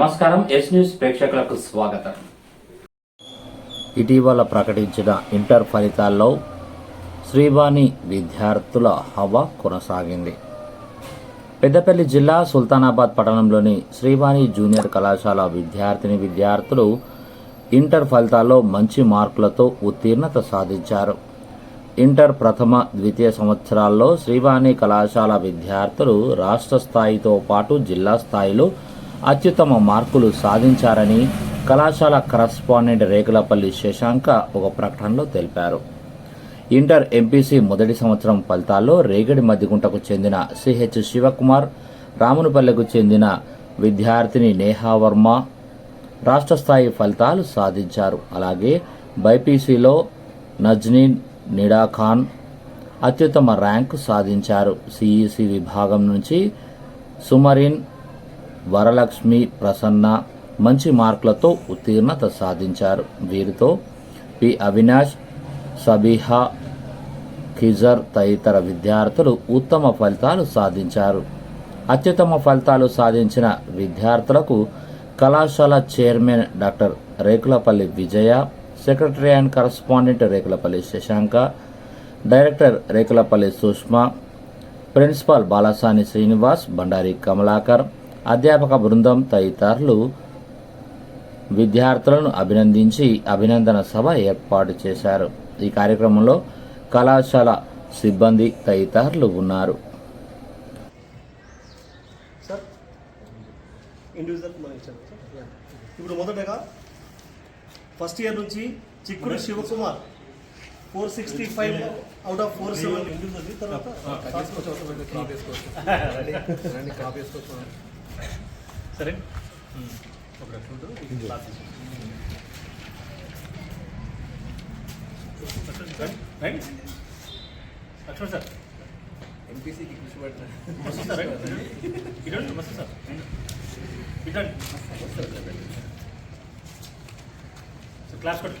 నమస్కారం yes news ప్రేక్షకులకు స్వాగతం. ఇటీవల ప్రకటించిన ఇంటర్ ఫలితాల్లో శ్రీవాణి విద్యార్థుల హవా కొనసాగింది. పెద్దపల్లి జిల్లా సుల్తానాబాద్ పట్టణంలోని శ్రీవాణి జూనియర్ కళాశాల విద్యార్థిని విద్యార్థులు ఇంటర్ ఫలితాల్లో మంచి మార్కులతో ఉత్తీర్ణత సాధించారు. ఇంటర్ ప్రథమ ద్వితీయ సంవత్సరాల్లో శ్రీవాణి కళాశాల విద్యార్థులు రాష్ట్ర స్థాయితో పాటు జిల్లా స్థాయిలో అత్యుత్తమ మార్కులు సాధించారని కళాశాల కరస్పాండెంట్ రేకులపల్లి శశాంక ఒక ప్రకటనలో తెలిపారు. ఇంటర్ ఎంపీసీ మొదటి సంవత్సరం ఫలితాల్లో రేగడి మద్దిగుంటకు చెందిన సిహెచ్ శివకుమార్ రామునిపల్లెకు చెందిన విద్యార్థిని నేహా వర్మ రాష్ట్ర స్థాయి ఫలితాలు సాధించారు. అలాగే బైపీసీలో నజ్నీన్ నిడాఖాన్ అత్యుత్తమ ర్యాంకు సాధించారు. సిఈసి విభాగం నుంచి సుమరిన్ వరలక్ష్మి ప్రసన్న మంచి మార్కులతో ఉత్తీర్ణత సాధించారు. వీరితో పి. అవినాష్ సబీహా ఖిజర్ తదితర విద్యార్థులు ఉత్తమ ఫలితాలు సాధించారు. అత్యుత్తమ ఫలితాలు సాధించిన విద్యార్థులకు కళాశాల chairman doctor Rekulapalli Vijaya secretary and correspondent Rekulapalli Shashanka director Rekulapalli Sushma principal Balasani Srinivas Bandari Kamalakar అధ్యాపక బృందం తదితరులు విద్యార్థులను అభినందించి అభినందన సభ ఏర్పాటు చేశారు. ఈ కార్యక్రమంలో కళాశాల సిబ్బంది తదితరులు ఉన్నారు. ఇప్పుడు మొదటగా ఫస్ట్ ఇయర్ నుంచి Chikkudu Shivakumar four sixty five out of four seven తర్వాత సరే. రైట్. లక్ష్మణ్ సార్? ఎంపీసీకి కృషి పట్టిన మస్తు సార్. ఇదండి. మస్తు సార్. ఇదండి. సార్ క్లాస్ కొట్టి.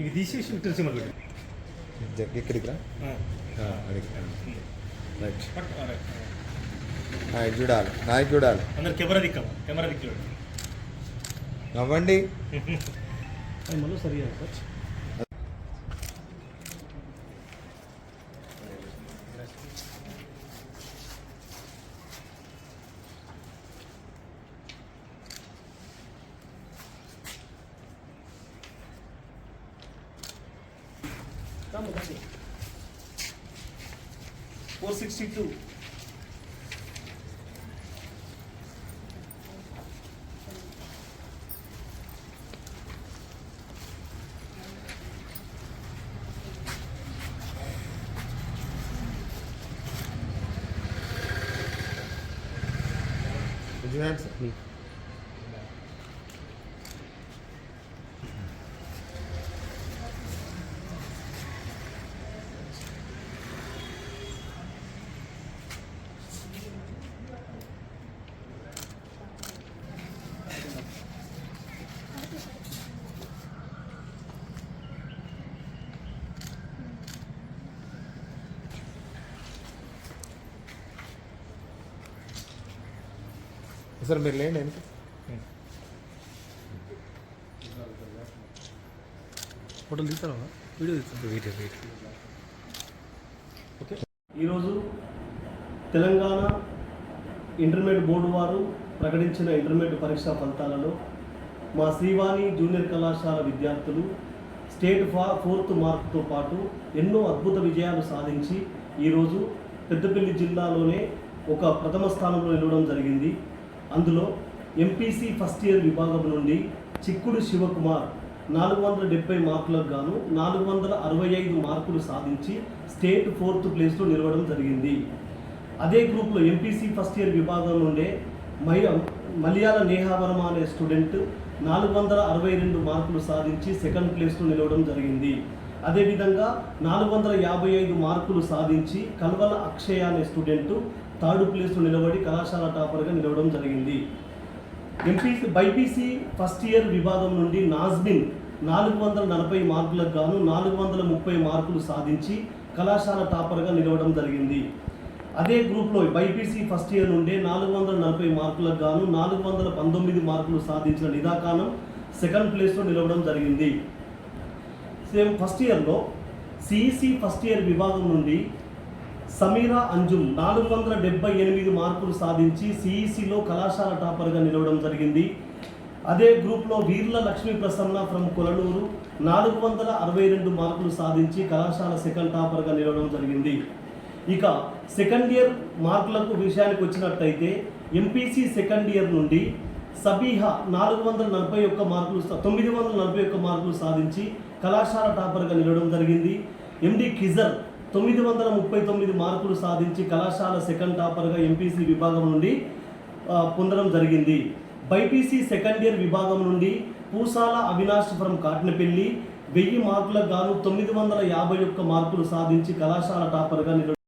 ఇది తీసేసి ఇటు సినిమా పెట్టి. ఇక్కడికి రా. రైట్. నాయకు చూడాలి. నాయకు చూడాలి. అందరు కెమెరా దిక్కాం కెమెరా దిక్కు నవ్వండి. మళ్ళీ సరిగా sir four sixty two vigilance sir మీరు లేండి ఎంత ఫోటోలు తీస్తారా? వీడియో తీస్తాను వీడియో వీడియో. ఈరోజు తెలంగాణ ఇంటర్మీడియట్ బోర్డు వారు ప్రకటించిన ఇంటర్మీడియట్ పరీక్షా ఫలితాలలో మా శ్రీవాణి జూనియర్ కళాశాల విద్యార్థులు స్టేట్ ఫా ఫోర్త్ మార్క్తో పాటు ఎన్నో అద్భుత విజయాలు సాధించి ఈరోజు పెద్దపల్లి జిల్లాలోనే ఒక ప్రథమ స్థానంలో నిలవడం జరిగింది. అందులో ఎంపీసీ ఫస్ట్ ఇయర్ విభాగం నుండి చిక్కుడు శివకుమార్ నాలుగు వందల డెబ్బై మార్కులకు గాను నాలుగు వందల అరవై ఐదు మార్కులు సాధించి స్టేట్ ఫోర్త్ ప్లేస్లో నిలవడం జరిగింది. అదే గ్రూప్లో ఎంపీసీ ఫస్ట్ ఇయర్ విభాగం నుండే మయ మలయాళ నేహావరమ అనే స్టూడెంట్ నాలుగు వందల అరవై రెండు మార్కులు సాధించి సెకండ్ ప్లేస్లో నిలవడం జరిగింది. అదేవిధంగా నాలుగు వందల యాభై ఐదు మార్కులు సాధించి కల్వల అక్షయ అనే స్టూడెంట్ థర్డ్ ప్లేస్లో నిలబడి కళాశాల టాపర్గా నిలవడం జరిగింది. ఎంపీసీ బైపీసీ ఫస్ట్ ఇయర్ విభాగం నుండి నాజ్మిన్ నాలుగు వందల నలభై మార్కులకు గాను నాలుగు వందల ముప్పై మార్కులు సాధించి కళాశాల టాపర్గా నిలవడం జరిగింది. అదే గ్రూప్లో బైపీసీ ఫస్ట్ ఇయర్ నుండే నాలుగు వందల నలభై మార్కులకు గాను నాలుగు వందల పంతొమ్మిది మార్కులు సాధించిన నిదాకానం సెకండ్ ప్లేస్లో నిలవడం జరిగింది. సేమ్ ఫస్ట్ ఇయర్లో సిఈసి ఫస్ట్ ఇయర్ విభాగం నుండి సమీరా అంజుమ్ నాలుగు వందల డెబ్బై ఎనిమిది మార్కులు సాధించి సిఈసిలో కళాశాల టాపర్గా నిలవడం జరిగింది. అదే గ్రూప్లో వీర్ల లక్ష్మీ ప్రసన్న ఫ్రమ్ కొలనూరు నాలుగు వందల అరవై రెండు మార్కులు సాధించి కళాశాల సెకండ్ టాపర్గా నిలవడం జరిగింది. ఇక సెకండ్ ఇయర్ మార్కులకు విషయానికి వచ్చినట్టయితే ఎంపీసీ సెకండ్ ఇయర్ నుండి సబీహా నాలుగు వందల నలభై ఒక్క మార్కులు తొమ్మిది వందల నలభై ఒక్క మార్కులు సాధించి కళాశాల టాపర్గా నిలవడం జరిగింది. ఎండి కిజర్ తొమ్మిది వందల ముప్పై తొమ్మిది మార్కులు సాధించి కళాశాల సెకండ్ టాపర్గా ఎంపీసీ విభాగం నుండి పొందడం జరిగింది. బైపీసీ సెకండ్ ఇయర్ విభాగం నుండి పూసాల అవినాష్ ఫ్రమ్ కాట్నపల్లి వెయ్యి మార్కులకు గాను తొమ్మిది వందల యాభై ఒక్క మార్కులు సాధించి కళాశాల టాపర్గా నిలబడి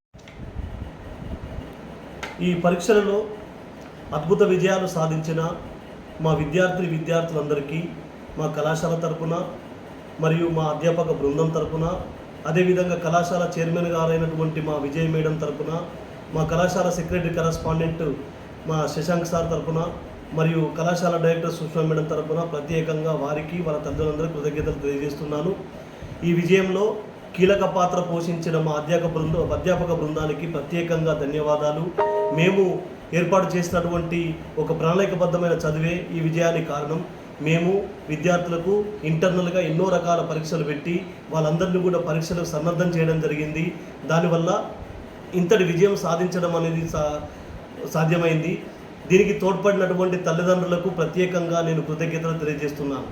ఈ పరీక్షలలో అద్భుత విజయాలు సాధించిన మా విద్యార్థి విద్యార్థులందరికీ మా కళాశాల తరపున మరియు మా అధ్యాపక బృందం తరపున అదేవిధంగా కళాశాల చైర్మన్ గారైనటువంటి మా విజయ్ మేడం తరపున మా కళాశాల సెక్రటరీ కరస్పాండెంట్ మా శశాంక్ సార్ తరపున మరియు కళాశాల డైరెక్టర్ సుష్మా మేడం తరపున ప్రత్యేకంగా వారికి వాళ్ళ తల్లిదండ్రులందరూ కృతజ్ఞతలు తెలియజేస్తున్నాను. ఈ విజయంలో కీలక పాత్ర పోషించిన మా అధ్యాపక బృంద అధ్యాపక బృందానికి ప్రత్యేకంగా ధన్యవాదాలు. మేము ఏర్పాటు చేసినటువంటి ఒక ప్రణాళికబద్ధమైన చదివే ఈ విజయానికి కారణం. మేము విద్యార్థులకు ఇంటర్నల్గా ఎన్నో రకాల పరీక్షలు పెట్టి వాళ్ళందరినీ కూడా పరీక్షలకు సన్నద్ధం చేయడం జరిగింది. దానివల్ల ఇంతటి విజయం సాధించడం అనేది సా సాధ్యమైంది. దీనికి తోడ్పడినటువంటి తల్లిదండ్రులకు ప్రత్యేకంగా నేను కృతజ్ఞతలు తెలియజేస్తున్నాను.